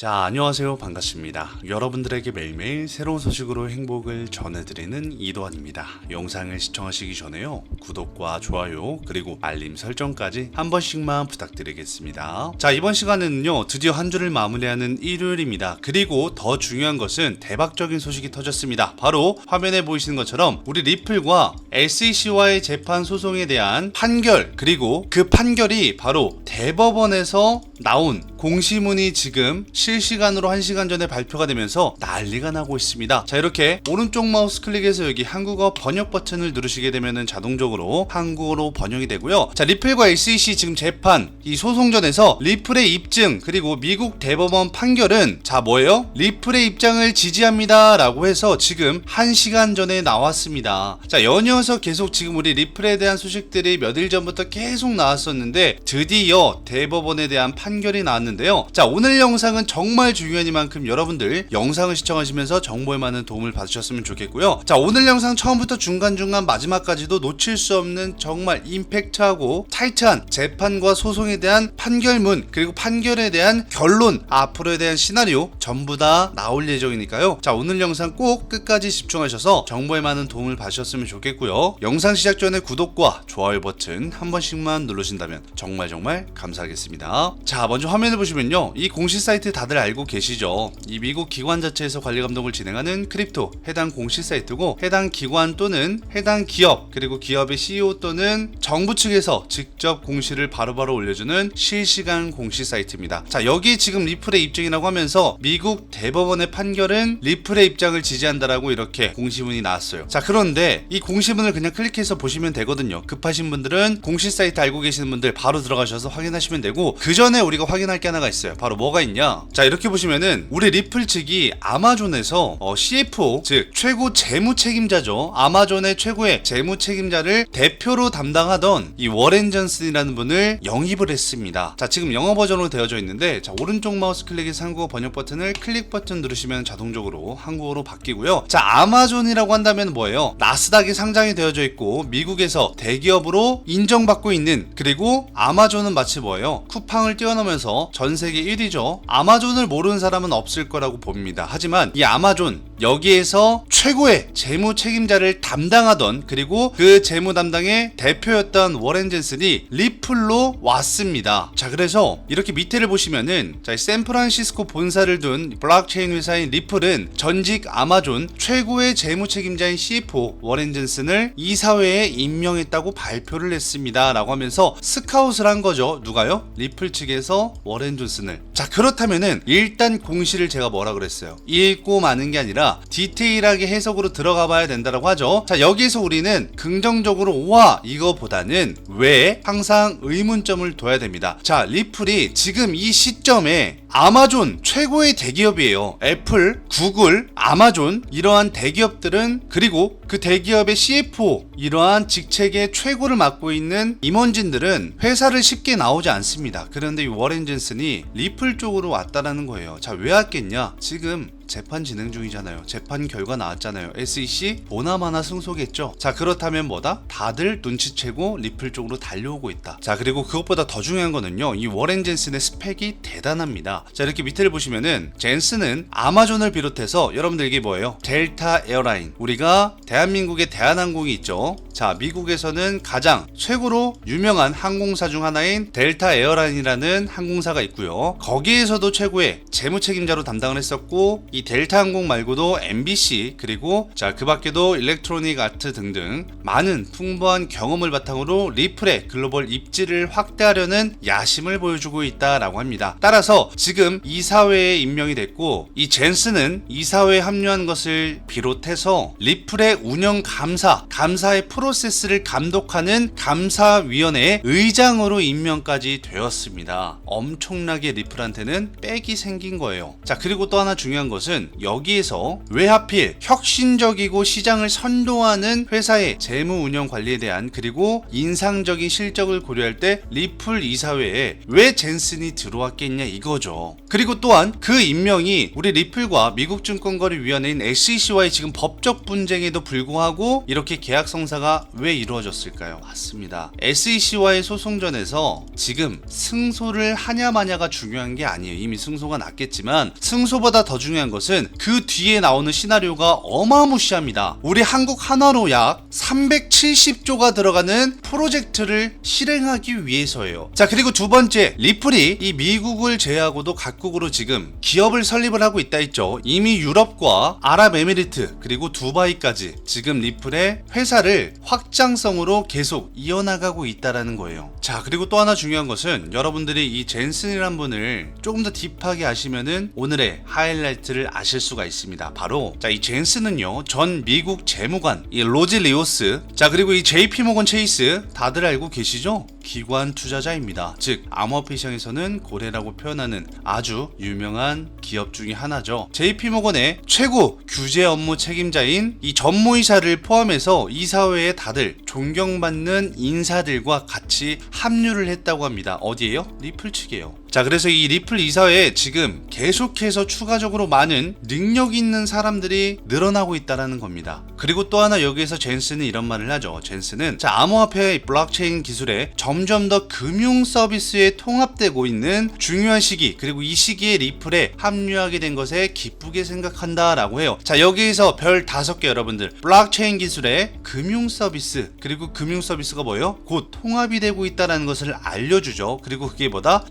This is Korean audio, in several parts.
자, 안녕하세요. 반갑습니다. 여러분들에게 매일매일 새로운 소식으로 행복을 전해드리는 이도환입니다. 영상을 시청하시기 전에요. 구독과 좋아요, 그리고 알림 설정까지 한 번씩만 부탁드리겠습니다. 자, 이번 시간에는요, 드디어 한 주를 마무리하는 일요일입니다. 그리고 더 중요한 것은 대박적인 소식이 터졌습니다. 바로 화면에 보이시는 것처럼 우리 리플과 SEC와의 재판 소송에 대한 판결, 그리고 그 판결이 바로 대법원에서 나온 공시문이 지금 실시간으로 1시간 전에 발표가 되면서 난리가 나고 있습니다. 자, 이렇게 오른쪽 마우스 클릭해서 여기 한국어 번역 버튼을 누르시게 되면은 자동적으로 한국어로 번역이 되고요. 자, 리플과 SEC 지금 재판 이 소송전에서 리플의 입증 그리고 미국 대법원 판결은 자, 뭐예요? 리플의 입장을 지지합니다 라고 해서 지금 1시간 전에 나왔습니다. 자, 연이어서 계속 지금 우리 리플에 대한 소식들이 몇일 전부터 계속 나왔었는데 드디어 대법원에 대한 판 결이 나왔는데요. 자, 오늘 영상은 정말 중요한 이만큼 여러분들 영상을 시청하시면서 정보에 많은 도움을 받으셨으면 좋겠고요. 자, 오늘 영상 처음부터 중간중간 마지막까지도 놓칠 수 없는 정말 임팩트하고 타이트한 재판과 소송에 대한 판결문 그리고 판결에 대한 결론 앞으로에 대한 시나리오 전부 다 나올 예정이니까요. 자, 오늘 영상 꼭 끝까지 집중하셔서 정보에 많은 도움을 받으셨으면 좋겠고요. 영상 시작 전에 구독과 좋아요 버튼 한 번씩만 누르신다면 정말 정말 감사하겠습니다. 자, 먼저 화면을 보시면요. 이 공식 사이트 다들 알고 계시죠? 이 미국 기관 자체에서 관리 감독을 진행하는 크립토 해당 공식 사이트고 해당 기관 또는 해당 기업 그리고 기업의 CEO 또는 정부 측에서 직접 공시를 바로바로 올려주는 실시간 공시 사이트입니다. 자, 여기 지금 리플의 입증이라고 하면서 미국 대법원의 판결은 리플의 입장을 지지한다라고 이렇게 공시문이 나왔어요. 자, 그런데 이 공시문을 그냥 클릭해서 보시면 되거든요. 급하신 분들은 공시 사이트 알고 계시는 분들 바로 들어가셔서 확인하시면 되고 그 전에 우리가 확인할 게 하나가 있어요. 바로 뭐가 있냐? 자, 이렇게 보시면은 우리 리플 측이 아마존에서 어, CFO 즉 최고 재무 책임자죠. 아마존의 최고의 재무 책임자를 대표로 담당하던 이 워렌 존슨이라는 분을 영입을 했습니다. 자, 지금 영어 버전으로 되어져 있는데 자, 오른쪽 마우스 클릭해서 한국어 번역 버튼을 클릭 버튼 누르시면 자동적으로 한국어로 바뀌고요. 자, 아마존이라고 한다면 뭐예요? 나스닥에 상장이 되어져 있고 미국에서 대기업으로 인정받고 있는 그리고 아마존은 마치 뭐예요? 쿠팡을 뛰어넘 으면서 전 세계 1위죠. 아마존을 모르는 사람은 없을 거라고 봅니다. 하지만 이 아마존 여기에서 최고의 재무 책임자를 담당하던 그리고 그 재무 담당의 대표였던 워렌 젠슨이 리플로 왔습니다. 자, 그래서 이렇게 밑에를 보시면은 자, 이 샌프란시스코 본사를 둔 블록체인 회사인 리플은 전직 아마존 최고의 재무 책임자인 CFO 워렌 젠슨을 이사회에 임명했다고 발표를 했습니다. 라고 하면서 스카웃을 한 거죠. 누가요? 리플 측에 서 워렌 존슨을. 자, 그렇다면은 일단 공시를 제가 뭐라 그랬어요? 읽고 마는 게 아니라 디테일하게 해석으로 들어가 봐야 된다라고 하죠. 자, 여기에서 우리는 긍정적으로 와 이거보다는 왜 항상 의문점을 둬야 됩니다. 자, 리플이 지금 이 시점에 아마존 최고의 대기업이에요. 애플, 구글, 아마존 이러한 대기업들은 그리고 그 대기업의 CFO 이러한 직책의 최고를 맡고 있는 임원진들은 회사를 쉽게 나오지 않습니다. 그런데 이 워렌 젠슨이 리플 쪽으로 왔다라는 거예요. 자, 왜 왔겠냐? 지금 재판 진행 중이잖아요. 재판 결과 나왔잖아요. SEC 보나마나 승소겠죠. 자 그렇다면 뭐다? 다들 눈치채고 리플 쪽으로 달려오고 있다. 자 그리고 그것보다 더 중요한 거는요. 이 워렌 젠슨의 스펙이 대단합니다. 자 이렇게 밑에를 보시면은 젠슨은 아마존을 비롯해서 여러분들 이게 뭐예요? 델타 에어라인. 우리가 대한민국의 대한항공이 있죠. 자 미국에서는 가장 최고로 유명한 항공사 중 하나인 델타 에어라인이라는 항공사가 있고요. 거기에서도 최고의 재무 책임자로 담당을 했었고 이 델타 항공 말고도 MBC 그리고 자 그 밖에도 일렉트로닉 아트 등등 많은 풍부한 경험을 바탕으로 리플의 글로벌 입지를 확대하려는 야심을 보여주고 있다라고 합니다. 따라서 지금 이사회에 임명이 됐고 이 젠슨은 이사회에 합류한 것을 비롯해서 리플의 운영 감사, 감사의 프로세스를 감독하는 감사위원회의 의장으로 임명까지 되었습니다. 엄청나게 리플한테는 빽이 생긴 거예요. 자 그리고 또 하나 중요한 것은 것은 여기에서 왜 하필 혁신적이고 시장을 선도하는 회사의 재무 운영 관리에 대한 그리고 인상적인 실적을 고려할 때 리플 이사회에 왜 젠슨이 들어왔겠냐 이거죠. 그리고 또한 그 임명이 우리 리플과 미국 증권거래위원회인 SEC와의 지금 법적 분쟁에도 불구하고 이렇게 계약 성사가 왜 이루어졌을까요? 맞습니다. SEC와의 소송전에서 지금 승소를 하냐 마냐가 중요한 게 아니에요. 이미 승소가 났겠지만 승소보다 더 중요한 것은 그 뒤에 나오는 시나리오가 어마무시합니다. 우리 한국 한화로 약 370조가 들어가는 프로젝트를 실행하기 위해서예요. 자, 그리고 두 번째, 리플이 이 미국을 제외하고도 각국으로 지금 기업을 설립을 하고 있다 했죠. 이미 유럽과 아랍에미리트 그리고 두바이까지 지금 리플의 회사를 확장성으로 계속 이어나가고 있다라는 거예요. 자, 그리고 또 하나 중요한 것은 여러분들이 이 젠슨이란 분을 조금 더 딥하게 아시면은 오늘의 하이라이트를 아실 수가 있습니다. 바로 자, 이 젠슨은요. 전 미국 재무관 이 로지 리오스 자, 그리고 이 JP 모건 체이스 다들 알고 계시죠? 기관 투자자입니다. 즉 암호화폐 시장에서는 고래라고 표현하는 아주 유명한 기업 중의 하나죠. JP모건의 최고 규제 업무 책임자인 이 전무이사를 포함해서 이 사회에 다들 존경받는 인사들과 같이 합류를 했다고 합니다. 어디에요? 리플 측이에요. 자, 그래서 이 리플 이사회에 지금 계속해서 추가적으로 많은 능력 있는 사람들이 늘어나고 있다라는 겁니다. 그리고 또 하나 여기에서 젠슨은 이런 말을 하죠. 젠슨은 자, 암호화폐 블록체인 기술에 점점 더 금융 서비스에 통합되고 있는 중요한 시기 그리고 이 시기에 리플에 합류하게 된 것에 기쁘게 생각한다라고 해요. 자, 여기에서 별 다섯 개 여러분들 블록체인 기술에 금융 서비스 그리고 금융 서비스가 뭐예요? 곧 통합이 되고 있다라는 것을 알려주죠. 그리고 그게 뭐다?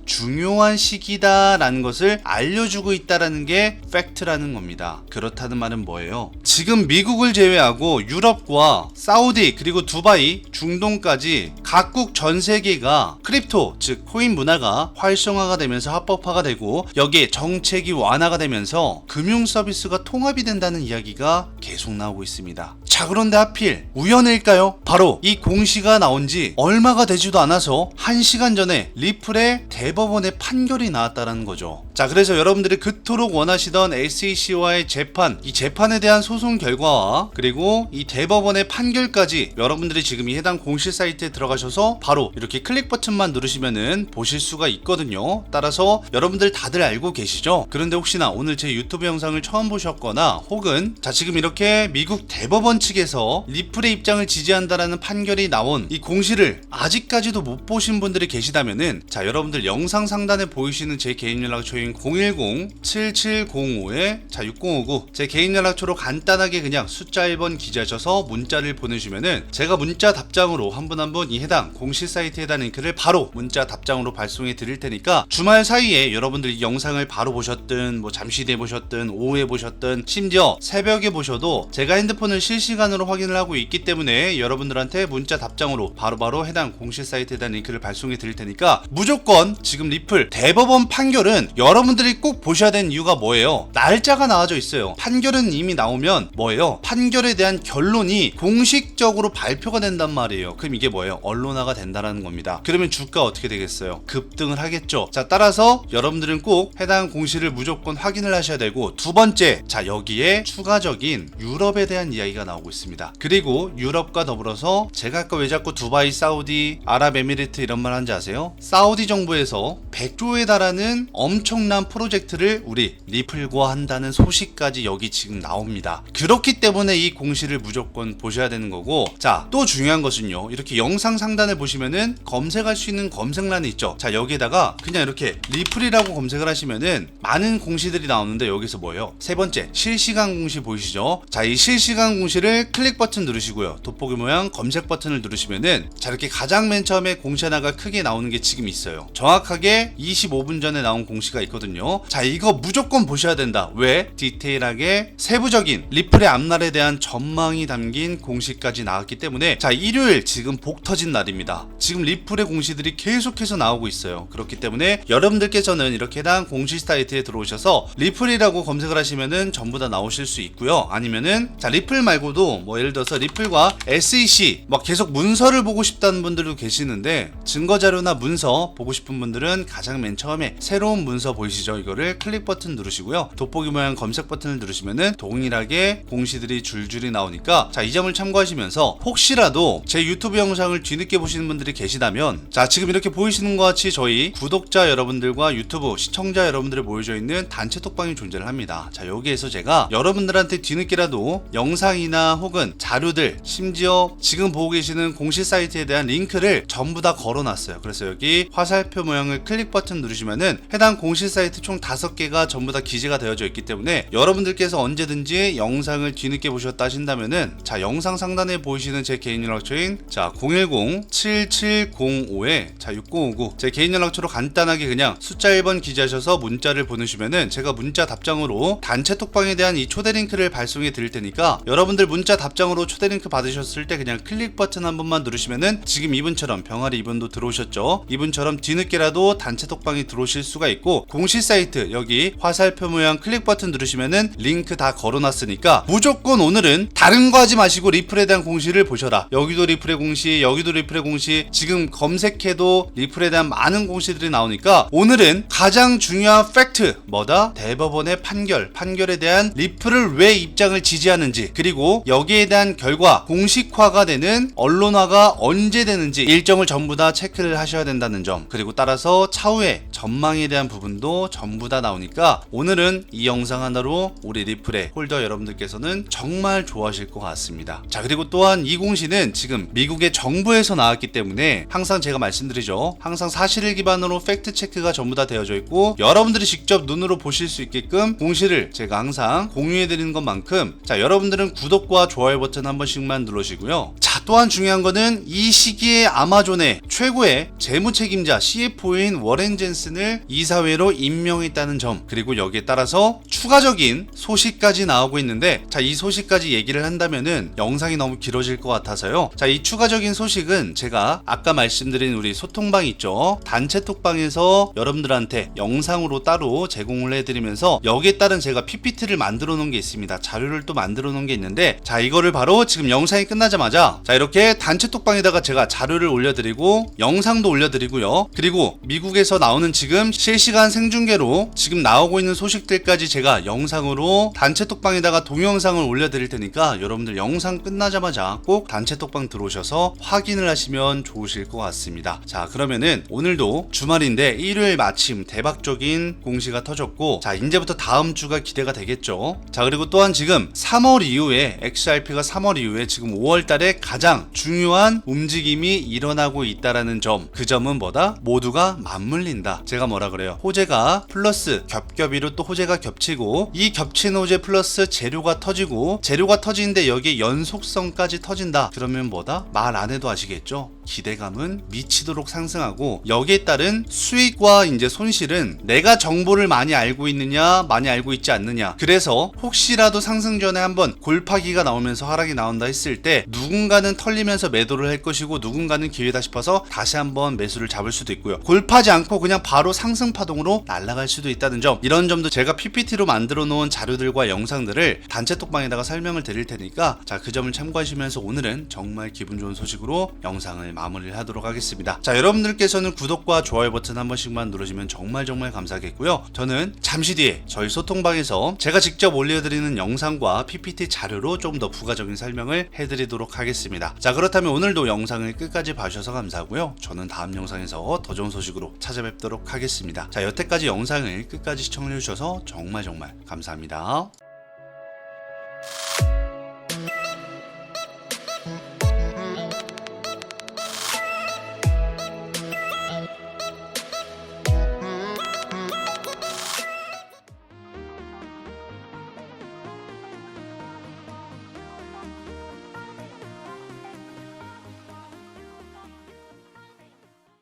중요한 시기다라는 것을 알려주고 있다라는 게 팩트라는 겁니다. 그렇다는 말은 뭐예요? 지금 미국을 제외하고 유럽과 사우디 그리고 두바이, 중동까지 각국 전 세계가 크립토 즉 코인 문화가 활성화가 되면서 합법화가 되고 여기에 정책이 완화가 되면서 금융 서비스가 통합이 된다는 이야기가 계속 나오고 있습니다. 자 그런데 하필 우연일까요? 바로 이 공시가 나온 지 얼마가 되지도 않아서 1시간 전에 리플의 대법원의 판결이 나왔다는 거죠. 자 그래서 여러분들이 그토록 원하시던 SEC와의 재판 이 재판에 대한 소송 결과와 그리고 이 대법원의 판결까지 여러분들이 지금 이 해당 공시 사이트에 들어가셔서 바로 이렇게 클릭 버튼만 누르시면은 보실 수가 있거든요. 따라서 여러분들 다들 알고 계시죠? 그런데 혹시나 오늘 제 유튜브 영상을 처음 보셨거나 혹은 자 지금 이렇게 미국 대법원 측에서 리플의 입장을 지지한다라는 판결이 나온 이 공시를 아직까지도 못 보신 분들이 계시다면은 자 여러분들 영상 상단에 보이시는 제 개인 연락 처인 010-7705에 자 6059 제 개인 연락처로 간단하게 그냥 숫자 1번 기재하셔서 문자를 보내주면은 제가 문자 답장으로 한 분 한 분 이 해당 공시 사이트에 해당 링크를 바로 문자 답장으로 발송해 드릴 테니까 주말 사이에 여러분들이 이 영상을 바로 보셨든 뭐 잠시 뒤에 보셨든 오후에 보셨든 심지어 새벽에 보셔도 제가 핸드폰을 실시간으로 확인을 하고 있기 때문에 여러분들한테 문자 답장으로 바로바로 해당 공시 사이트에 대한 링크를 발송해 드릴 테니까 무조건 지금 리플 대법원 판결은 여러 분들이 꼭 보셔야 되는 이유가 뭐예요? 날짜가 나와져 있어요. 판결은 이미 나오면 뭐예요? 판결에 대한 결론이 공식적으로 발표가 된단 말이에요. 그럼 이게 뭐예요? 언론화가 된다라는 겁니다. 그러면 주가 어떻게 되겠어요? 급등을 하겠죠. 자, 따라서 여러분들은 꼭 해당 공시를 무조건 확인을 하셔야 되고 두 번째, 자 여기에 추가적인 유럽에 대한 이야기가 나오고 있습니다. 그리고 유럽과 더불어서 제가 아까 왜 자꾸 두바이, 사우디, 아랍에미리트 이런 말 하는지 아세요? 사우디 정부에서 100조에 달하는 엄청 난 프로젝트를 우리 리플과 한다는 소식까지 여기 지금 나옵니다. 그렇기 때문에 이 공시를 무조건 보셔야 되는 거고 자 또 중요한 것은요. 이렇게 영상 상단에 보시면은 검색할 수 있는 검색란이 있죠. 자 여기에다가 그냥 이렇게 리플이라고 검색을 하시면은 많은 공시들이 나오는데 여기서 뭐예요? 세 번째 실시간 공시 보이시죠? 자 이 실시간 공시를 클릭 버튼 누르시고요. 돋보기 모양 검색 버튼을 누르시면은 자 이렇게 가장 맨 처음에 공시 하나가 크게 나오는 게 지금 있어요. 정확하게 25분 전에 나온 공시가 있거든요. 자 이거 무조건 보셔야 된다. 왜? 디테일하게 세부적인 리플의 앞날에 대한 전망이 담긴 공시까지 나왔기 때문에 자 일요일 지금 복 터진 날입니다. 지금 리플의 공시들이 계속해서 나오고 있어요. 그렇기 때문에 여러분들께서는 이렇게 해당 공시 사이트에 들어오셔서 리플이라고 검색을 하시면은 전부 다 나오실 수 있고요. 아니면은 자 리플 말고도 뭐 예를 들어서 리플과 SEC 막 계속 문서를 보고 싶다는 분들도 계시는데 증거 자료나 문서 보고 싶은 분들은 가장 맨 처음에 새로운 문서 보이시죠? 이거를 클릭 버튼 누르시고요. 돋보기 모양 검색 버튼을 누르시면은 동일하게 공시들이 줄줄이 나오니까 자, 이 점을 참고하시면서 혹시라도 제 유튜브 영상을 뒤늦게 보시는 분들이 계시다면 자, 지금 이렇게 보이시는 것 같이 저희 구독자 여러분들과 유튜브 시청자 여러분들이 모여져 있는 단체 톡방이 존재를 합니다. 자, 여기에서 제가 여러분들한테 뒤늦게라도 영상이나 혹은 자료들 심지어 지금 보고 계시는 공식 사이트에 대한 링크를 전부 다 걸어놨어요. 그래서 여기 화살표 모양을 클릭 버튼 누르시면은 해당 공식 사이트 총 5개가 전부 다 기재가 되어져 있기 때문에 여러분들께서 언제든지 영상을 뒤늦게 보셨다 하신다면은 자 영상 상단에 보이시는 제 개인 연락처인 자 010-7705에 자6059 제 개인 연락처로 간단하게 그냥 숫자 1번 기재하셔서 문자를 보내주면은 제가 문자 답장으로 단체 톡방에 대한 이 초대 링크를 발송해 드릴 테니까 여러분들 문자 답장으로 초대 링크 받으셨을 때 그냥 클릭 버튼 한 번만 누르시면은 지금 이분처럼 병아리 이분도 들어오셨죠? 이분처럼 뒤늦게라도 단체 톡방에 들어오실 수가 있고 공식 사이트 여기 화살표 모양 클릭 버튼 누르시면은 링크 다 걸어놨으니까 무조건 오늘은 다른 거 하지 마시고 리플에 대한 공시를 보셔라. 여기도 리플의 공시 여기도 리플의 공시. 지금 검색해도 리플에 대한 많은 공시들이 나오니까 오늘은 가장 중요한 팩트 뭐다? 대법원의 판결. 판결에 대한 리플을 왜 입장을 지지하는지 그리고 여기에 대한 결과 공식화가 되는 언론화가 언제 되는지 일정을 전부 다 체크를 하셔야 된다는 점 그리고 따라서 차후에 전망에 대한 부분도 전부 다 나오니까 오늘은 이 영상 하나로 우리 리플의 홀더 여러분들께서는 정말 좋아하실 것 같습니다. 자 그리고 또한 이 공시는 지금 미국의 정부에서 나왔기 때문에 항상 제가 말씀드리죠. 항상 사실을 기반으로 팩트 체크가 전부 다 되어져 있고 여러분들이 직접 눈으로 보실 수 있게끔 공시를 제가 항상 공유해 드리는 것만큼 자 여러분들은 구독과 좋아요 버튼 한 번씩만 누르시고요. 자 또한 중요한 거는 이 시기에 아마존의 최고의 재무 책임자 CFO인 워렌 젠슨을 이사회로 임명했다는 점 그리고 여기에 따라서 추가적인 소식까지 나오고 있는데 자 이 소식까지 얘기를 한다면은 영상이 너무 길어질 것 같아서요. 자 이 추가적인 소식은 제가 아까 말씀드린 우리 소통방 있죠? 단체 톡방에서 여러분들한테 영상으로 따로 제공을 해드리면서 여기에 따른 제가 PPT를 만들어 놓은 게 있습니다. 자료를 또 만들어 놓은 게 있는데 자 이거를 바로 지금 영상이 끝나자마자 자 이렇게 단체 톡방에다가 제가 자료를 올려드리고 영상도 올려드리고요 그리고 미국에서 나오는 지금 실시간 생중계로 지금 나오고 있는 소식들까지 제가 영상으로 단체 톡방에다가 동영상을 올려드릴 테니까 여러분들 영상 끝나자마자 꼭 단체 톡방 들어오셔서 확인을 하시면 좋으실 것 같습니다. 자 그러면은 오늘도 주말인데 일요일 마침 대박적인 공시가 터졌고 자 이제부터 다음 주가 기대가 되겠죠. 자 그리고 또한 지금 3월 이후에 XRP가 3월 이후에 지금 5월 달에 가장 중요한 움직임이 일어나고 있다라는 점 그 점은 뭐다? 모두가 맞물린다. 제가 뭐라 그래요? 호재가 플러스 겹겹이로 또 호재가 겹치고 이 겹친 호재 플러스 재료가 터지고 재료가 터지는데 여기에 연속성까지 터진다. 그러면 뭐다? 말 안 해도 아시겠죠? 기대감은 미치도록 상승하고 여기에 따른 수익과 이제 손실은 내가 정보를 많이 알고 있느냐 많이 알고 있지 않느냐 그래서 혹시라도 상승 전에 한번 골파기가 나오면서 하락이 나온다 했을 때 누군가는 털리면서 매도를 할 것이고 누군가는 기회다 싶어서 다시 한번 매수를 잡을 수도 있고요 골파지 않고 그냥 바로 상승 파동으로 날아갈 수도 있다는 점 이런 점도 제가 PPT로 만들어 놓은 자료들과 영상들을 단체 톡방에다가 설명을 드릴 테니까 자 그 점을 참고하시면서 오늘은 정말 기분 좋은 소식으로 영상을 마무리를 하도록 하겠습니다. 자, 여러분들께서는 구독과 좋아요 버튼 한 번씩만 누르시면 정말 정말 감사하겠고요. 저는 잠시 뒤에 저희 소통방에서 제가 직접 올려드리는 영상과 PPT 자료로 좀 더 부가적인 설명을 해드리도록 하겠 습니다. 자, 그렇다면 오늘도 영상을 끝까지 봐주셔서 감사하고요. 저는 다음 영상에서 더 좋은 소식으로 찾아뵙도록 하겠습니다. 자, 여태까지 영상을 끝까지 시청해주셔서 정말 정말 감사합니다.